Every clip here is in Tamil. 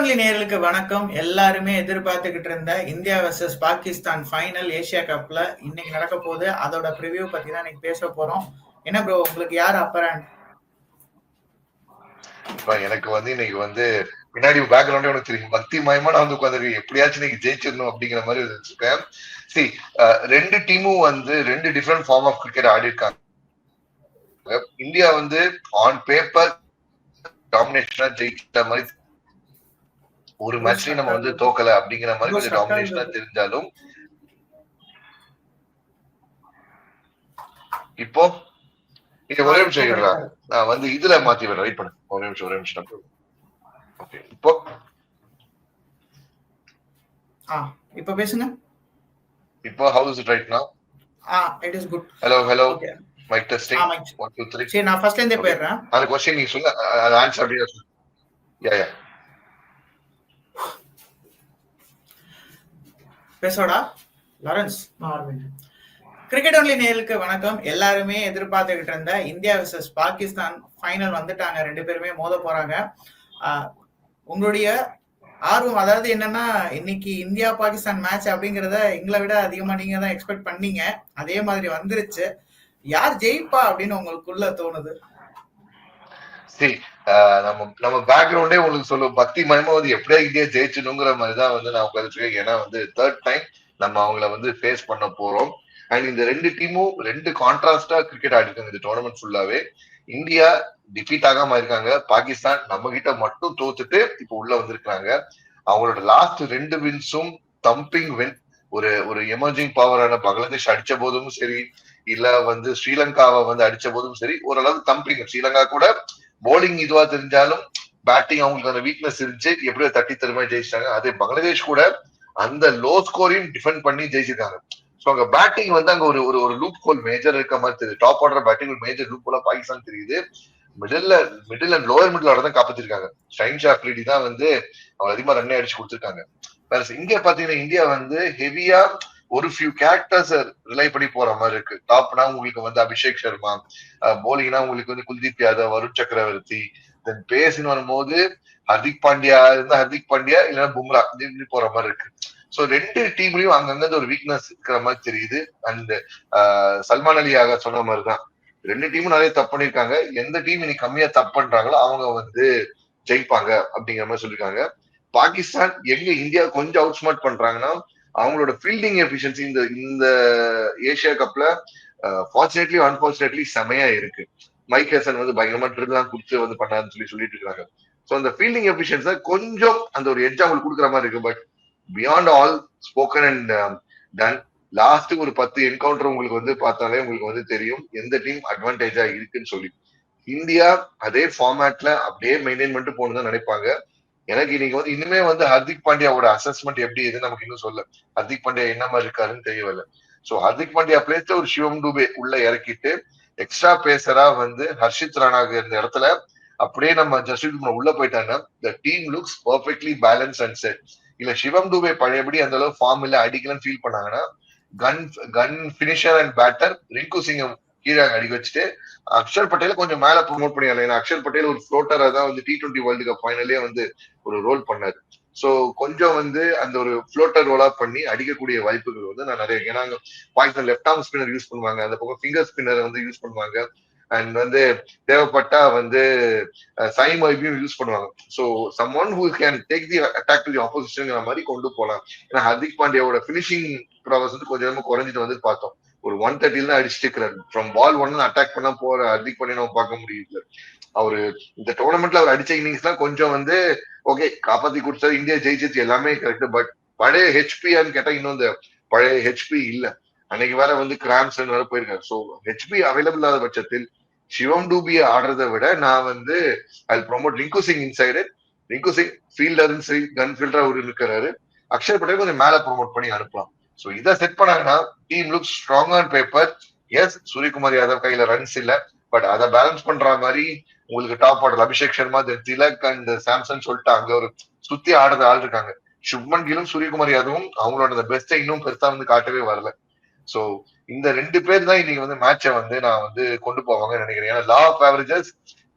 ஒன்லி நேர்களுக்கு வணக்கம். எல்லாருமே எதிர்பார்த்துக்கிட்டு இருந்த India versus Pakistan final Asia கப்ல இன்னைக்கு நடக்க போகுது. அதோட ப்ரிவியூ பத்தி தான் இன்னைக்கு பேச போறோம். என்ன ப்ரோ உங்களுக்கு யார் அப்பரன் இப்ப எனக்கு வந்து இன்னைக்கு வந்து பின்னாடி பேக்ரவுண்டே உனக்கு தெரியும். பக்தி மயமா நான் வந்து உட்காந்துருக்கேன் எப்படியாச்சும் இன்னைக்கு ஜெயிச்சிடணும் அப்படிங்கிற மாதிரி வச்சிருக்கேன் சரி ரெண்டு டீமும் வந்து ரெண்டு டிஃப்ரெண்ட் ஃபார்ம் ஆஃப் கிரிக்கெட் ஆடி இருக்காங்க இந்தியா வந்து ஆன் பேப்பர் டாமினேஷனா ஜெயிக்கிற மாதிரி ஒரு மேட்ச்லயும் நம்ம வந்து தோக்கல அப்படிங்கிற மாதிரி கொஞ்சம் டாமினேஷனா தெரிஞ்சாலும் இப்போ நீங்க ஒரே நிமிஷம் இருங்களா நான் வந்து இதுல மாத்தி வரேன் வெயிட் பண்ணு ஒரே நிமிஷம் ஒரே நிமிஷம் ஓகே இப்போ ஆ இப்போ பேசுங்க இப்போ how's it right now ah it is good hello hello okay mic testing ah mic 1 2 3 சரி நான் ஃபர்ஸ்ட்ல இருந்தே Okay. போயிடுறேன் அந்த क्वेश्चन நீ சொல்ல அது ஆன்சர் அப்படியே சொல்லு யா யா பேசோடா லாரன்ஸ். கிரிக்கெட் ஒன்லி நேர்களுக்கு வணக்கம். எல்லாருமே எதிர்பார்த்துக்கிட்டு இருந்த இந்தியா வர்சஸ் பாகிஸ்தான் ஃபைனல் வந்துட்டாங்க. ரெண்டு பேருமே மோத போறாங்க. உங்களுடைய ஆர்வம் அதாவது என்னன்னா இன்னைக்கு இந்தியா பாகிஸ்தான் மேட்ச் அப்படிங்கறத எங்களை விட அதிகமா நீங்க தான் எக்ஸ்பெக்ட் பண்ணீங்க. அதே மாதிரி வந்துருச்சு. யார் ஜெயிப்பா அப்படின்னு உங்களுக்குள்ள தோணுது? சரி நம்ம நம்ம பேக்ரவுண்டே உங்களுக்கு சொல்லுவோம். பக்தி மயமா வந்து எப்படியா இந்தியா ஜெயிச்சணுங்கிற மாதிரி தான் வந்து நான் உட்காந்துருக்கேன் ஏன்னா வந்து தேர்ட் டைம் நம்ம அவங்கள வந்து ஃபேஸ் பண்ண போறோம். அண்ட் இந்த ரெண்டு டீமும் ரெண்டு கான்ட்ராஸ்டா கிரிக்கெட் ஆடிருக்காங்க. இந்த டோர்னமெண்ட் ஃபுல்லாவே இந்தியா டிஃபீட் ஆகாம இருக்காங்க. பாகிஸ்தான் நம்ம கிட்ட மட்டும் தோத்துட்டு இப்போ உள்ள வந்திருக்காங்க அவங்களோட லாஸ்ட் ரெண்டு வின்ஸும் தம்பிங் வின் ஒரு ஒரு எமர்ஜிங் பவரான பங்களாதேஷ் அடிச்ச போதும் சரி இல்ல வந்து ஸ்ரீலங்காவை வந்து அடிச்ச போதும் சரி ஓரளவு தம்பிங் ஸ்ரீலங்கா கூட போலிங் இதுவா தெரிஞ்சாலும் பேட்டிங் அவங்களுக்கு அந்த வீக்னஸ் இருந்துச்சு. எப்படியோ தட்டி தருமா ஜெயிச்சிட்டாங்க. அதே பங்களாதேஷ் கூட அந்த லோ ஸ்கோரையும் டிஃபெண்ட் பண்ணி ஜெயிச்சிருக்காங்க. ஸோ அங்க பேட்டிங் வந்து அங்க ஒரு ஒரு லூப் ஹோல் மேஜர் இருக்க மாதிரி தெரியுது. டாப் ஆர்டர் பேட்டிங் ஒரு மேஜர் லூப் ஹோலா பாகிஸ்தான் தெரியுது. Middle middle and lower middle தான் காப்பாத்திருக்காங்க. ஷைன் ஷாஃப்ரிடி தான் வந்து அவங்க அதிகமா ரன்னே அடிச்சு கொடுத்துருக்காங்க. வேற இங்க பாத்தீங்கன்னா இந்தியா வந்து ஹெவியா ஒரு ஃபியூ கேரக்டர்ஸ் ரிலை பண்ணி போற மாதிரி இருக்கு. டாப்னா உங்களுக்கு வந்து அபிஷேக் சர்மா போலிங்னா உங்களுக்கு வந்து குல்தீப் யாதவ் வருண் சக்கரவர்த்தி. தென் பேஸ்னு வரும்போது ஹர்திக் பாண்டியா இருந்தா ஹர்திக் பாண்டியா இல்லைன்னா பும்ரா இப்படி போற மாதிரி இருக்கு. சோ ரெண்டு டீம்லயும் அங்கங்க ஒரு வீக்னஸ் இருக்கிற மாதிரி தெரியுது. அண்ட் சல்மான் அலியாக சொன்ன சொன்ன மாதிரிதான். ரெண்டு டீமும் நிறைய தப்பு பண்ணிருக்காங்க எந்த டீம் இன்னைக்கு கம்மியா தப்பு பண்றாங்களோ அவங்க வந்து ஜெயிப்பாங்க அப்படிங்கிற மாதிரி சொல்லியிருக்காங்க. பாகிஸ்தான் எங்க இந்தியா கொஞ்சம் அவுட் ஸ்மார்ட் பண்றாங்கன்னா அவங்களோட ஃபீல்டிங் எஃபிஷியன்சி இந்த இந்த ஏஷியா கப்ல ஃபார்ச்சுனேட்லி அன்பார்ச்சுனேட்லி செமையா இருக்கு. மைக் ஹேசன் வந்து பயங்கரமா ட்ரிப்லாம் குடிச்சு கொடுத்து வந்து பண்ணாருன்னு சொல்லி சொல்லிட்டு இருக்காங்க. ஸோ அந்த ஃபீல்டிங் எஃபிஷியன்ஸா கொஞ்சம் அந்த ஒரு எட்ஜ் அவங்களுக்கு கொடுக்குற மாதிரி இருக்கு. But beyond all spoken and done last ஒரு பத்து என்கவுண்டர் உங்களுக்கு வந்து பார்த்தாலே உங்களுக்கு வந்து தெரியும் எந்த டீம் அட்வான்டேஜா இருக்குன்னு சொல்லி. இந்தியா அதே ஃபார்மேட்ல அப்படியே மெயின்டைன் பண்ணிட்டு போகணும்னு நினைப்பாங்க. எனக்கு இன்னைக்கு வந்து இனிமே வந்து ஹர்திக் பாண்டியாவோட அசஸ்மெண்ட் எப்படி இது நமக்கு இன்னும் சொல்ல ஹர்திக் பாண்டியா என்ன மாதிரி இருக்காருன்னு தெரியவில்லை. சோ ஹர்திக் பாண்டியா பிளேஸ்ல ஒரு சிவம் டூபே உள்ள இறக்கிட்டு எக்ஸ்ட்ரா பேசரா வந்து ஹர்ஷித் ராணாக்கு இருந்த இடத்துல அப்படியே நம்ம ஜஸ்டித் உள்ள போயிட்டாங்கன்னா the team looks perfectly balance and set இல்ல சிவம் டூபே பழையபடி அந்த அளவு ஃபார்ம் இல்ல அடிக்கலன்னு ஃபீல் பண்ணாங்கன்னா gun gun finisher and batter Rinku சிங்கம் கீழே அடிக்க வச்சுட்டு அக்ஷர் பட்டேல கொஞ்சம் மேல ப்ரொமோட் பண்ணிடலாம். ஏன்னா அக்ஷர் பட்டேல் ஒரு ஃப்ளோட்டரா தான் வந்து டி டுவெண்ட்டி வேர்ல்டு கப் ஃபைனலே வந்து ஒரு ரோல் பண்ணாரு. சோ கொஞ்சம் வந்து அந்த ஒரு ஃப்ளோட்டர் ரோலா பண்ணி அடிக்கக்கூடிய வாய்ப்புகள் வந்து நான் நிறைய ஏன்னா Pakistan left arm spinner use பண்ணுவாங்க அந்த பக்கம் ஃபிங்கர் ஸ்பின்னர் வந்து யூஸ் பண்ணுவாங்க. அண்ட் வந்து தேவைப்பட்டா வந்து சைம் வைபியும் யூஸ் பண்ணுவாங்க. So someone who can take the attack to the opposition மாதிரி கொண்டு போகலாம் ஏன்னா ஹர்திக் பாண்டியாவோட பினிஷிங் ப்ராசஸ் வந்து கொஞ்சம் குறைஞ்சிட்டு வந்து பார்த்தோம். ஒரு ஒன் தேர்ட்டில தான் அடிச்சுட்டு இருக்கிறார். ஃப்ரம் பால் ஒன்னு அட்டாக் பண்ணா போற ஹர்திக் பண்ணி நம்ம பார்க்க முடியல. அவரு இந்த டோர்னமெண்ட்ல அவர் அடிச்ச இன்னிங்ஸ் தான் கொஞ்சம் வந்து ஓகே காப்பாத்தி கொடுத்தாரு இந்தியா ஜெயிச்சிச்சு எல்லாமே கரெக்ட் பட் பழைய ஹெச்பியான்னு கேட்டா இன்னும் இந்த பழைய ஹெச்பி இல்ல. அன்னைக்கு வேற வந்து கிராம்ஸ் வேற போயிருக்காரு. ஸோ ஹெச்பி அவைலபிள் இல்லாத பட்சத்தில் சிவம் டூபியை ஆடுறதை விட நான் வந்து I promote Rinku Singh inside Rinku Singh ஃபீல்டரும் சரி கன் ஃபீல்டரா அவர் இருக்கிறாரு. அக்ஷர் பட்டேல் கொஞ்சம் மேல ப்ரொமோட் பண்ணி அனுப்பலாம். ஸோ இதை செட் பண்ணாங்கன்னா team look strong on paper yes Suryakumar Yadav கையில ரன்ஸ் இல்ல. பட் அதை பேலன்ஸ் பண்ற மாதிரி உங்களுக்கு top order Abhishek Sharma Tilak and Samson சொல்லிட்டு அங்க ஒரு சுத்தி ஆடுற ஆள் இருக்காங்க. சுப்மன் கிலும் சூரியகுமார் யாதவும் அவங்களோட பெஸ்ட்டை இன்னும் பெருசா வந்து காட்டவே வரல. சோ இந்த ரெண்டு பேர் தான் இன்னைக்கு வந்து மேட்சை வந்து நான் வந்து கொண்டு போவாங்கன்னு நினைக்கிறேன். ஏன்னா law of averages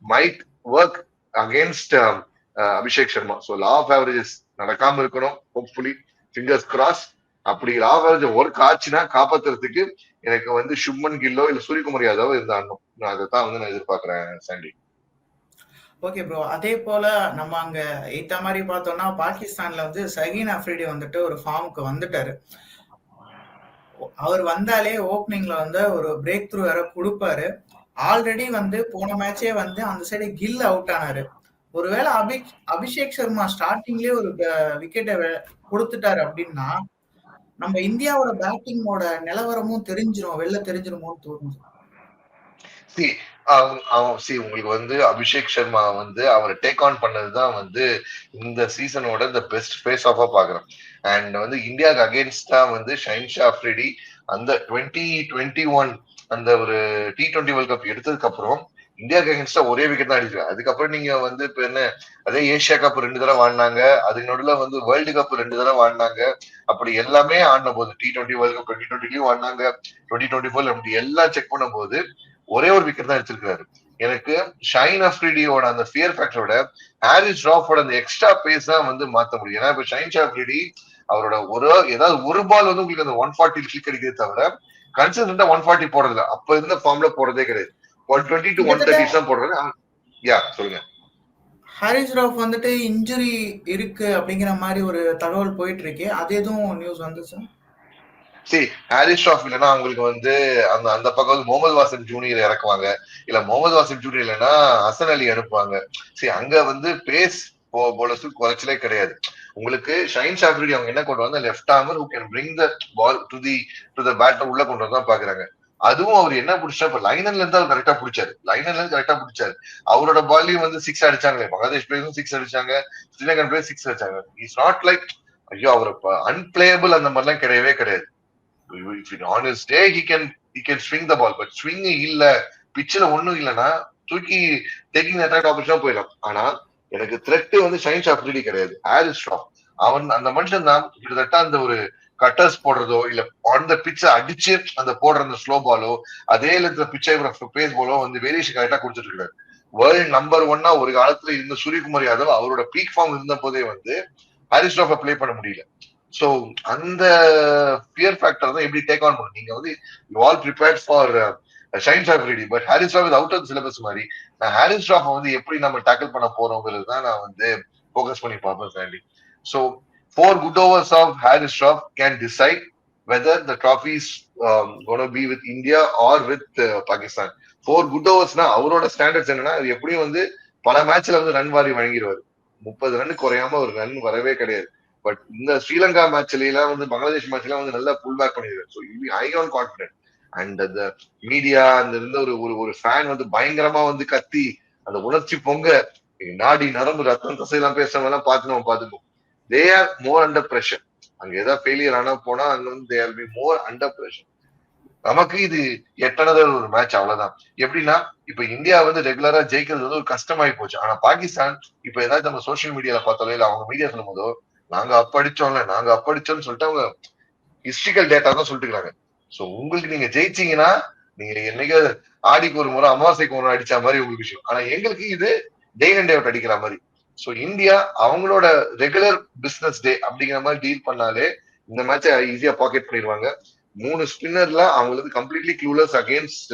might work against Abhishek Sharma. So law of averages நடக்காம இருக்கணும் ஹோப்ஃபுல்லி ஃபிங்கர்ஸ் கிராஸ் அப்படி லா ஆவரேஜ் ஒர்க் ஆச்சுன்னா காப்பாத்துறதுக்கு எனக்கு வந்து சுப்மன் கில்லோ இல்ல சூரியகுமார் யாதவோ இருந்தாடணும் நான் அதை தான் வந்து நான் எதிர்பார்க்கிறேன் சாண்டி. ஓகே ப்ரோ அதே போல நம்ம அங்க ஏத்த மாதிரி பார்த்தோம்னா பாகிஸ்தான்ல வந்து சகீன் அஃப்ரிடி வந்துட்டு ஒரு ஃபார்முக்கு வந்துட்டாரு. அவர் வந்தாலே ஓப்பனிங்ல வந்து ஒரு பிரேக் த்ரூ வேற கொடுப்பாரு. ஆல்ரெடி வந்து போன மேட்சே வந்து அந்த சைடு கில் அவுட் ஆனாரு. ஒருவேளை அபி அபிஷேக் சர்மா ஸ்டார்டிங்லயே ஒரு விக்கெட்டை கொடுத்துட்டாரு அப்படின்னா நம்ம இந்தியாவோட பேட்டிங்கோட நிலவரமும் தெரிஞ்சிரும் வெளில தெரிஞ்சிருமோன்னு தோணுது. சி சி உங்களுக்கு வந்து அபிஷேக் சர்மா வந்து அவர் டேக் ஆன் பண்ணதுதான் வந்து இந்த சீசனோட இந்த பெஸ்ட் ஃபேஸ் ஆஃபா பாக்குறோம் அண்ட் வந்து இந்தியாவுக்கு அகேன்ஸ்டா வந்து ஷைன்ஷா அஃப்ரிடி அந்த டுவெண்ட்டி டுவெண்ட்டி ஒன் அந்த ஒரு டி டுவெண்ட்டி வேர்ல்ட் கப் எடுத்ததுக்கு அப்புறம் இந்தியாவுக்கு அகேன்ஸ்டா ஒரே விக்கெட் தான் அடிச்சிருக்காங்க. அதுக்கப்புறம் நீங்க வந்து இப்ப என்ன அதே ஏசியா கப் ரெண்டு தடவை வாடினாங்க. அதுக்கு நடுவில் வந்து வேர்ல்டு கப் ரெண்டு தடவை வாடினாங்க. அப்படி எல்லாமே ஆடின போது T twenty world cup twenty டுவெண்ட்டிலையும் வாடினாங்க. டுவெண்ட்டி டுவெண்ட்டி ஃபோர் அப்படி எல்லாம் செக் பண்ணும் போது ஒரே ஒரு விக்கெட் தான் எடுத்திருக்காரு எனக்கு ஷைன் அஃப்ரிடியோட அந்த ஃபியர் ஃபேக்டரோட ஹாரிஸ் ராஃபோட அந்த எக்ஸ்ட்ரா பேஸ் தான் வந்து மாத்த முடியும். ஏன்னா இப்ப ஷைன் அஃப்ரிடி அவரோட ஒரு ஏதாவது ஒரு பால் வந்து உங்களுக்கு அந்த ஒன் ஃபார்ட்டி கிளிக் அடிக்கிறதே தவிர கன்சிஸ்டன்டா ஒன் ஃபார்ட்டி போடுறதில்ல. அப்ப இருந்த ஃபார்ம்ல போடுறதே கிடையாது. One twenty to one thirty தான் போடுறது யா சொல்லுங்க. ஹாரிஸ் ராஃப் வந்துட்டு இன்ஜுரி இருக்கு அப்படிங்கிற மாதிரி ஒரு தகவல் போயிட்டு இருக்கு அது எதுவும் நியூஸ் வந்துச்சு? சரி ஹாரிஸ் ஷாஃப் இல்லைன்னா அவங்களுக்கு வந்து அந்த அந்த பக்கம் வந்து முகமது வாசிம் ஜூனியர் இறக்குவாங்க. இல்ல முகமது வாசிம் ஜூனியர் இல்லைன்னா ஹசன் அலி அனுப்புவாங்க. சரி அங்க வந்து பேஸ் போலர்ஸுக்கு குறைச்சலே கிடையாது. உங்களுக்கு ஷைன் ஷாஃப்ரிடி அவங்க என்ன கொண்டு வந்து left armer who can bring the ball to the to the batter உள்ள கொண்டு வந்து பாக்குறாங்க. அதுவும் அவர் என்ன பிடிச்சா இப்ப லைனர்ல இருந்து அவர் கரெக்டா பிடிச்சாரு. லைனன்ல இருந்து கரெக்டா பிடிச்சாரு. அவரோட பால்லையும் வந்து சிக்ஸ் அடிச்சாங்களே. பங்களாதேஷ் பிளேயரும் சிக்ஸ் அடிச்சாங்க. ஸ்ரீலங்கன் பிளேயர் சிக்ஸ் அடிச்சாங்க. இட்ஸ் நாட் லைக் ஐயோ அவர் அன்பிளேயபிள் அந்த மாதிரிலாம் கிடையவே கிடையாது. On day he can he can swing the ball but swing இல்ல. பிச்சில் ஒண்ணும் இல்லைன்னா தூக்கி டேக்கிங் அட்டாக் ஆப்பர்ச்சுனா போயிடலாம் ஆனா எனக்கு த்ரெட் வந்து ஷைன் ஷாஃப்ரிடி கிடையாது. ஆரி ஸ்ட்ராங் அவன் அந்த மனுஷன் தான் கிட்டத்தட்ட அந்த ஒரு கட்டர்ஸ் போடுறதோ இல்ல ஆன் த பிச்சை அடிச்சு அந்த போடுற அந்த ஸ்லோ பாலோ அதே இல்ல பிச்சை பேஸ் பாலோ வந்து வேரியேஷன் கரெக்டா கொடுத்துட்டு இருக்காரு. வேர்ல்ட் நம்பர் ஒன்னா ஒரு காலத்துல இருந்த சூரியகுமார் யாதவ் அவரோட பீக் ஃபார்ம் இருந்த போதே வந்து ஹாரிஸ் ஷாஃபை பிளே பண்ண முடியல. சோ அந்த பியர் ஃபேக்டர் தான் எப்படி டேக் ஆன் பண்ணும் நீங்க வந்து you all prepared for Shaheen Shah ready but Haris Rauf out of syllabus மாதிரி நான் ஹாரிஸ் ஷாஃப் வந்து எப்படி நம்ம டேக்கிள் பண்ண போறோங்கிறது தான் நான் வந்து ஃபோக்கஸ் பண்ணி பார்ப்பேன் fatty so four good overs of Haris Rauf can decide whether the trophy's gonna be with India or with Pakistan four good ஓவர்ஸ்னா அவரோட ஸ்டாண்டர்ட்ஸ் என்னன்னா அது எப்படியும் வந்து பல மேட்ச்ல வந்து ரன் வாரி வழங்கிடுவாரு. முப்பது ரன் குறையாம ஒரு ரன் வரவே கிடையாது. பட் இந்த ஸ்ரீலங்கா மேட்ச்ல எல்லாம் வந்து பங்களாதேஷ் மேட்ச்ல வந்து நல்லா புல் பேக் பண்ணிடுவார். So I am confident and அந்த மீடியா அந்த இருந்த ஒரு ஒரு ஒரு ஃபேன் வந்து பயங்கரமா வந்து கத்தி அந்த உணர்ச்சி பொங்க நாடி நரம்பு ரத்தம் தசையெல்லாம் பேசுறவங்க எல்லாம் பார்த்து நம்ம பார்த்துக்கோம் they are more under pressure அங்க ஏதாவது ஃபெயிலியர் ஆனா போனா அங்க வந்து they are be more under pressure நமக்கு இது எட்டனது ஒரு மேட்ச் அவ்வளவுதான். எப்படின்னா இப்ப இந்தியா வந்து ரெகுலரா ஜெயிக்கிறது வந்து ஒரு கஷ்டமாயி போச்சு. ஆனா பாகிஸ்தான் இப்ப ஏதாவது நம்ம சோசியல் மீடியால பார்த்தாலோ இல்ல அவங்க மீடியா சொல்லும் போதோ நாங்க அப்படிச்சோம்ல நாங்க அப்படிச்சோம்னு சொல்லிட்டு அவங்க ஹிஸ்டிக்கல் டேட்டா தான் சொல்லிட்டு இருக்காங்க சோ உங்களுக்கு நீங்க ஜெயிச்சீங்கன்னா நீங்க என்னைக்கு ஆடிக்கு ஒரு முறை அமாவாசைக்கு ஒரு முறை அடிச்ச மாதிரி உங்களுக்கு விஷயம். ஆனா எங்களுக்கு இது டே அண்ட் டே அவுட் அடிக்கிற மாதிரி. சோ இந்தியா அவங்களோட ரெகுலர் பிசினஸ் டே அப்படிங்கிற மாதிரி டீல் பண்ணாலே இந்த மேட்சை ஈஸியா பாக்கெட் பண்ணிடுவாங்க. மூணு ஸ்பின்னர்ல அவங்களுக்கு completely clueless against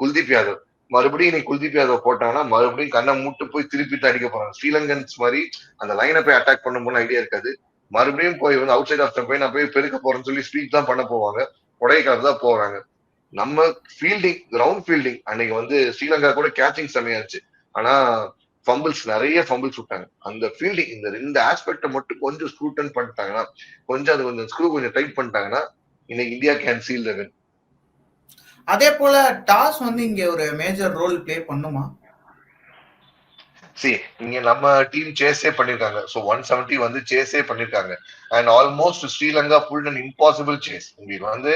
Kuldeep Yadav. மறுபடியும் இன்னைக்கு குல்தீப் யாதவ் போட்டாங்கன்னா மறுபடியும் கண்ணை மூட்டு போய் திருப்பி தான் அடிக்க போறாங்க. ஸ்ரீலங்கன்ஸ் மாதிரி அந்த லைனை போய் அட்டாக் பண்ண ஐடியா இருக்காது. மறுபடியும் போய் வந்து அவுட் சைட் ஆஃப் போய் நான் போய் பெருக்க போறேன்னு சொல்லி ஸ்பீச் தான் பண்ண போவாங்க. கொடைக்கால தான் போறாங்க. நம்ம ஃபீல்டிங் கிரவுண்ட் ஃபீல்டிங் அன்னைக்கு வந்து ஸ்ரீலங்கா கூட கேச்சிங் செமையாச்சு ஆனா ஃபம்பிள்ஸ் நிறைய ஃபம்பிள்ஸ் விட்டாங்க. அந்த ஃபீல்டிங் இந்த ரெண்டு ஆஸ்பெக்ட மட்டும் கொஞ்சம் ஸ்க்ரூட்டன் பண்ணிட்டாங்கன்னா கொஞ்சம் அது கொஞ்சம் ஸ்க்ரூ கொஞ்சம் டைட் பண்ணிட்டாங்கன்னா இன்னைக்கு India can seal the win அதே போல டாஸ் வந்து இங்க ஒரு மேஜர் ரோல் பிளே பண்ணுமா? சி இங்க நம்ம டீம் சேஸே பண்ணிருக்காங்க. ஸோ ஒன் செவன்டி வந்து சேஸே பண்ணிருக்காங்க. And almost Sri Lanka full and impossible chase உங்களுக்கு வந்து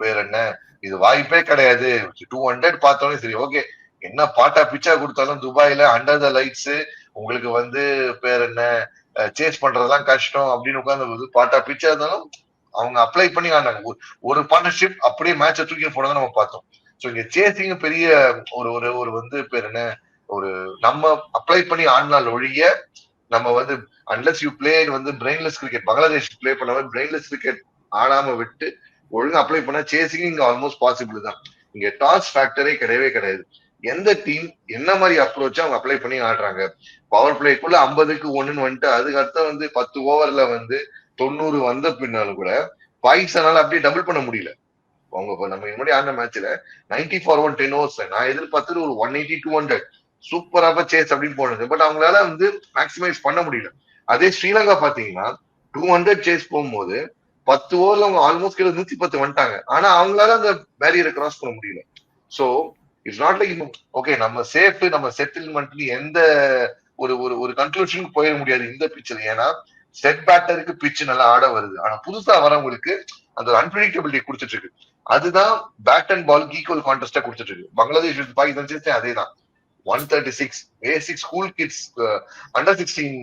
பேர் என்ன? இது வாய்ப்பே கிடையாது. டூ ஹண்ட்ரட் பார்த்தோன்னே சரி ஓகே என்ன பாட்டா பிச்சா கொடுத்தாலும் துபாயில அண்டர் த லைட்ஸ் உங்களுக்கு வந்து பேர் என்ன? சேஸ் பண்றதெல்லாம் கஷ்டம் அப்படின்னு உட்காந்து பாட்டா பிச்சா இருந்தாலும் அவங்க அப்ளை பண்ணி ஆனாங்க ஒரு பார்ட்னர்ஷிப் அப்படியே மேட்சை தூக்கி போனதை நம்ம பார்த்தோம். ஸோ இங்க சேசிங் பெரிய ஒரு ஒரு ஒரு வந்து பேர் என்ன? ஒரு நம்ம அப்ளை பண்ணி ஆடினால் ஒழிய நம்ம வந்து அன்லஸ் யூ பிளே வந்து பிரெயின்லெஸ் கிரிக்கெட் பங்களாதேஷ் பிளே பண்ண பிரெயின்லெஸ் கிரிக்கெட் ஆடாம விட்டு ஒழுங்கா அப்ளை பண்ணா சேசிங் இங்க ஆல்மோஸ்ட் பாசிபிள் தான். இங்க டாஸ் ஃபேக்டரே கிடையவே கிடையாது. எந்த டீம் என்ன மாதிரி அப்ரோச்சா அவங்க அப்ளை பண்ணி ஆடுறாங்க? பவர் பிளேக்குள்ள ஐம்பதுக்கு ஒண்ணுன்னு வந்துட்டு அதுக்கு வந்து பத்து ஓவர்ல வந்து தொண்ணூறு வந்த பின்னாலும் கூட பாகிஸ்தானால அப்படியே டபுள் பண்ண முடியல. அவங்க நம்ம முன்னாடி ஆன மேட்ச்ல ninety four one ten overs நான் எதிர்பார்த்தது ஒரு ஒன் எயிட்டி டூ ஹண்ட்ரட் சூப்பராக சேஸ் அப்படின்னு போனது. பட் அவங்களால வந்து மேக்சிமைஸ் பண்ண முடியல. அதே ஸ்ரீலங்கா பாத்தீங்கன்னா டூ ஹண்ட்ரட் சேஸ் போகும்போது பத்து ஓவர்ல அவங்க ஆல்மோஸ்ட் கிட்ட நூத்தி பத்து வந்துட்டாங்க. ஆனா அவங்களால அந்த பேரியரை கிராஸ் பண்ண முடியல. So it's not like okay நம்ம சேஃப் நம்ம செட்டில்மெண்ட்ல எந்த ஒரு ஒரு ஒரு கன்க்ளூஷனுக்கு போயிட முடியாது இந்த பிச்சில் ஏன்னா செட் பேட்டருக்கு பிச்சு நல்லா ஆட வருது. ஆனா புதுசா வரவங்களுக்கு அந்த அன்பிரடிக்டபிலிட்டி கொடுத்துட்டு இருக்கு அதுதான் பேட் அண்ட் பால் ஈக்குவல் கான்டெஸ்டா கொடுத்துட்டு இருக்கு பங்களாதேஷ் பாகிஸ்தான் சேர்த்து அதே தான். One thirty six basic school kids under sixteen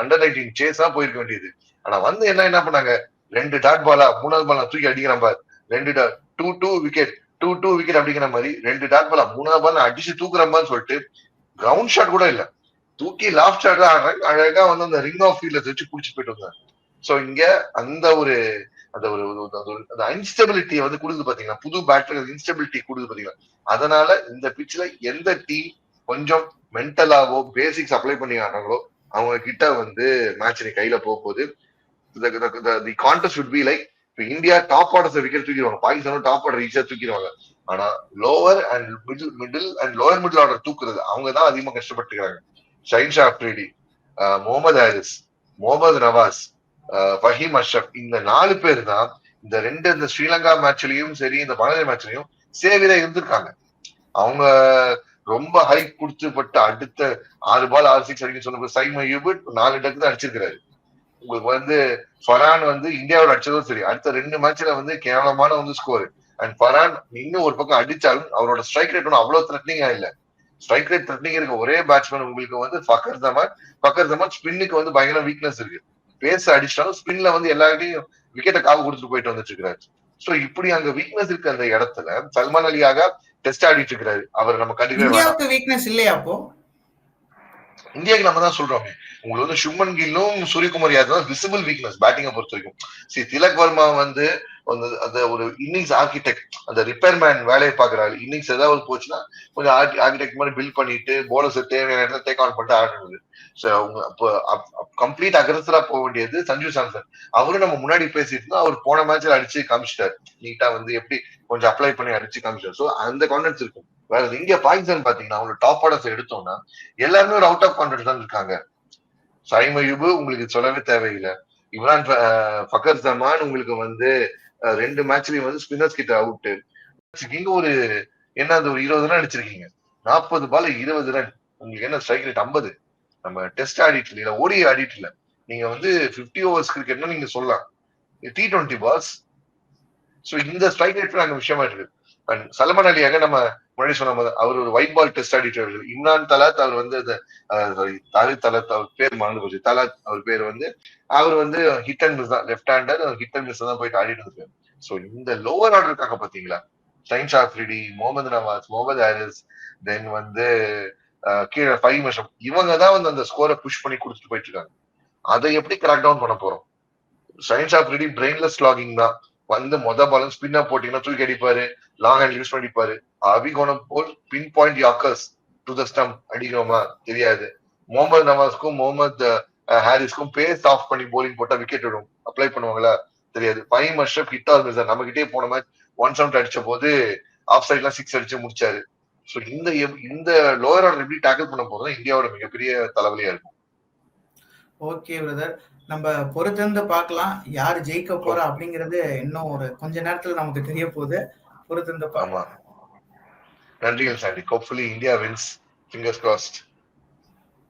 under nineteen சேஸா போயிருக்க வேண்டியது. ஆனா வந்து என்ன என்ன பண்ணாங்க? ரெண்டு டாட் பாலா மூணாவது பாலா தூக்கி அடிக்கிறான் பார். ரெண்டு two two wicket two two wicket அப்படிங்கிற மாதிரி ரெண்டு டாட் பால் மூணாவது பால் அடிச்சு மாதிரி சொல்லிட்டு கிரவுண்ட் ஷாட் கூட இல்ல. தூக்கி லாஃப்ட் ஷாட் அழகா வந்து அந்த ரிங் ஆஃப் ஃபீல்ட்ல வச்சு குடிச்சு போயிட்டு வந்தாங்க சோ இங்க அந்த ஒரு அந்த ஒரு அந்த இன்ஸ்டபிலிட்டியை வந்து கொடுக்குது பாத்தீங்கன்னா புது பேட்டர் இன்ஸ்டபிலிட்டி கொடுக்குது பாத்தீங்கன்னா அதனால இந்த பிச்சில் எந்த டீம் கொஞ்சம் மென்டலாவோ பேசிக்ஸ் அப்ளை பண்ணி ஆனாங்களோ அவங்க கிட்ட வந்து மேட்ச் நீ கையில போக போகுது the contest would be like இப்போ இந்தியா டாப் ஆர்டர்ஸ் விக்கெட் தூக்கிடுவாங்க. பாகிஸ்தானும் டாப் ஆர்டர் ஈஸியா தூக்கிடுவாங்க. ஆனா lower and middle middle and lower middle order தூக்குறது அவங்க தான் அதிகமா கஷ்டப்பட்டுக்கிறாங்க. ஷைன் ஷா அப்ரேடி முகமது ஹாரிஸ் முகமது நவாஸ் ஃபஹீம் அஷ்ரப் இந்த நாலு பேர் தான் இந்த ரெண்டு இந்த ஸ்ரீலங்கா மேட்ச்லயும் சரி இந்த பங்களாதேஷ் மேட்ச்லயும் சேவியரா இருந்திருக்காங்க. அவங்க ரொம்ப ஹைப் கொடுத்து பட்டு அடுத்த ஆறு பால் ஆறு சிக்ஸ் அடிக்க சொன்ன சைம் யூபிட் நாலு டக்கு தான் அடிச்சிருக்கிறாரு. உங்களுக்கு வந்து ஃபரான் வந்து இந்தியாவோட அடிச்சதும் சரி. அடுத்த ரெண்டு மேட்ச்ல வந்து கேவலமான வந்து ஸ்கோர் அண்ட் ஃபரான் இன்னும் ஒரு பக்கம் அடிச்சாலும் அவரோட ஸ்ட்ரைக் ரேட் ஒன்றும் அவ்வளவு த்ரெட்னிங்கா இல்ல. ஸ்ட்ரைக் ரேட் த்ரெட்னிங் இருக்க ஒரே பேட்ஸ்மேன் உங்களுக்கு வந்து ஃபக்கர் ஜமான் ஃபக்கர் ஜமான் ஸ்பின்னுக்கு வந்து பயங்கர வீக்னஸ் இருக்கு. பேச அடிச்சிட்டாலும் ஸ்பின்ல வந்து எல்லார்ட்டையும் விக்கெட்டை காவு கொடுத்துட்டு போயிட்டு வந்துட்டு இருக்காரு. சோ இப்படி அங்க வீக்னஸ் இருக்க அந்த இடத்துல சல்மான் அலியாக டெஸ்ட் ஆடிட்டு இருக்காரு. அவர் நம்ம கண்டிப்பா இந்தியாவுக்கு வீக்னஸ் இல்லையா அப்போ? இந்தியாவுக்கு நம்ம தான் சொல்றோமே. உங்களுக்கு வந்து சுமன் கில்லும் சூரியகுமார் யாதவ் விசிபிள் வீக்னஸ் பேட்டிங்கை பொறுத்த வரைக்கும். சரி திலக் வர்மா வந்து அந்த ஒரு இன்னிங்ஸ் ஆர்கிடெக்ட் அந்த ரிப்பேர்மேன் வேலையை பாக்குறாரு இன்னிங்ஸ் ஏதாவது போச்சுன்னா கொஞ்சம் ஆர்கிடெக்ட் மாதிரி பில்ட் பண்ணிட்டு போலர்ஸ் தேவையான இடத்துல டேக் ஆன் பண்ணிட்டு ஆடுறது. ஸோ அவங்க அப்போ கம்ப்ளீட் அக்ரஸரா போக வேண்டியது சஞ்சு சாம்சன். அவரும் நம்ம முன்னாடி பேசிட்டு இருந்தோம் அவர் போன மேட்ச்ல அடிச்சு காமிச்சிட்டாரு. நீட்டா வந்து எப்படி கொஞ்சம் அப்ளை பண்ணி அடிச்சு காமிச்சிட்டாரு ஸோ அந்த கான்ஃபிடன்ஸ் இருக்கும். வேற இங்க பாகிஸ்தான் பாத்தீங்கன்னா அவங்க டாப் ஆர்டர்ஸ் எடுத்தோம்னா எல்லாருமே ஒரு அவுட் ஆஃப் கான்ஃபிடன்ஸ் தான் இருக்காங்க. சைமயூபு உங்களுக்கு சொல்லவே தேவையில்லை. இம்ரான் ஃபக்கர் ஜமான் உங்களுக்கு வந்து ரெண்டு மேட்ச்லயும் வந்து ஸ்பின்னர்ஸ் கிட்ட அவுட்டு இங்க ஒரு என்ன அந்த ஒரு இருபது ரன் அடிச்சிருக்கீங்க. நாற்பது பால் இருபது ரன் உங்களுக்கு என்ன ஸ்ட்ரைக் ரேட் ஐம்பது? நம்ம டெஸ்ட் ஆடிட்டு இல்லை ஓடி ஆடிட்டு இல்ல. நீங்க வந்து பிப்டி ஓவர்ஸ் கிரிக்கெட்னா நீங்க சொல்லலாம். டி டுவெண்ட்டி பால்ஸ் ஸோ இந்த ஸ்ட்ரைக் ரேட் நாங்கள் விஷயமா இருக்கு. அண்ட் சல்மான் அலியாக நம்ம முன்னாடி சொன்ன அவர் ஒரு ஒயிட் பால் டெஸ்ட் ஆடிட்டு இம்ரான் தலாத் அவர் வந்து சாரி தலாத் அவர் பேர் மறந்து போச்சு. தலாத் அவர் பேர் வந்து அவர் வந்து ஹிட் அண்ட் மிஸ் தான். Left hander hit and miss தான் போயிட்டு ஆடிட்டு இருக்காரு ஸோ இந்த லோவர் ஆர்டருக்காக பாத்தீங்களா? சைன் ஷாஃப்ரிடி முகமது நவாஸ் முகமது ஹாரிஸ் தென் வந்து கீழே ஃபைவ் மஷம் இவங்க தான் வந்து அந்த ஸ்கோரை புஷ் பண்ணி கொடுத்துட்டு போயிட்டு இருக்காங்க. அதை எப்படி கிராக் டவுன் பண்ண போறோம்? சைன் ஷாஃப்ரிடி பிரெயின்லெஸ் லாகிங் தான். வந்து மொத பாலம் ஸ்பின்னா போட்டீங்கன்னா தூக்கி அடிப்பாரு. லாங் ஹேண்ட் யூஸ் பண்ணிப்பாரு. அபிகோணம் போல் pin point yorkers to the stump அடிக்கிறோமா? தெரியாது. முகமது நவாஸ்க்கும் முகமது ஹாரிஸ்க்கும் பேஸ் ஆஃப் பண்ணி போலிங் போட்டா விக்கெட் விடும். அப்ளை பண்ணுவாங்களா? தெரியாது. Five Ashraf hit or miss நம்ம கிட்டே போன மேட்ச் ஒன் செவன்ட் அடிச்ச போது ஆஃப் சைட்லாம் சிக்ஸ் அடிச்சு முடிச்சாரு. ஸோ இந்த இந்த லோயர் ஆர்டர் எப்படி டேக்கிள் பண்ண போறதும் இந்தியாவோட மிகப்பெரிய தலைவலியா இருக்கும். ஓகே பிரதர் நம்ம பொறுத்திருந்து பார்க்கலாம். யார் ஜெயிக்க போறா அப்படிங்கிறது இன்னும் ஒரு கொஞ்ச நேரத்துல நமக்கு தெரிய போகுது. பொறுத்திருந்து ஆமா. நன்றிகள் Sandy. Hopefully India wins fingers crossed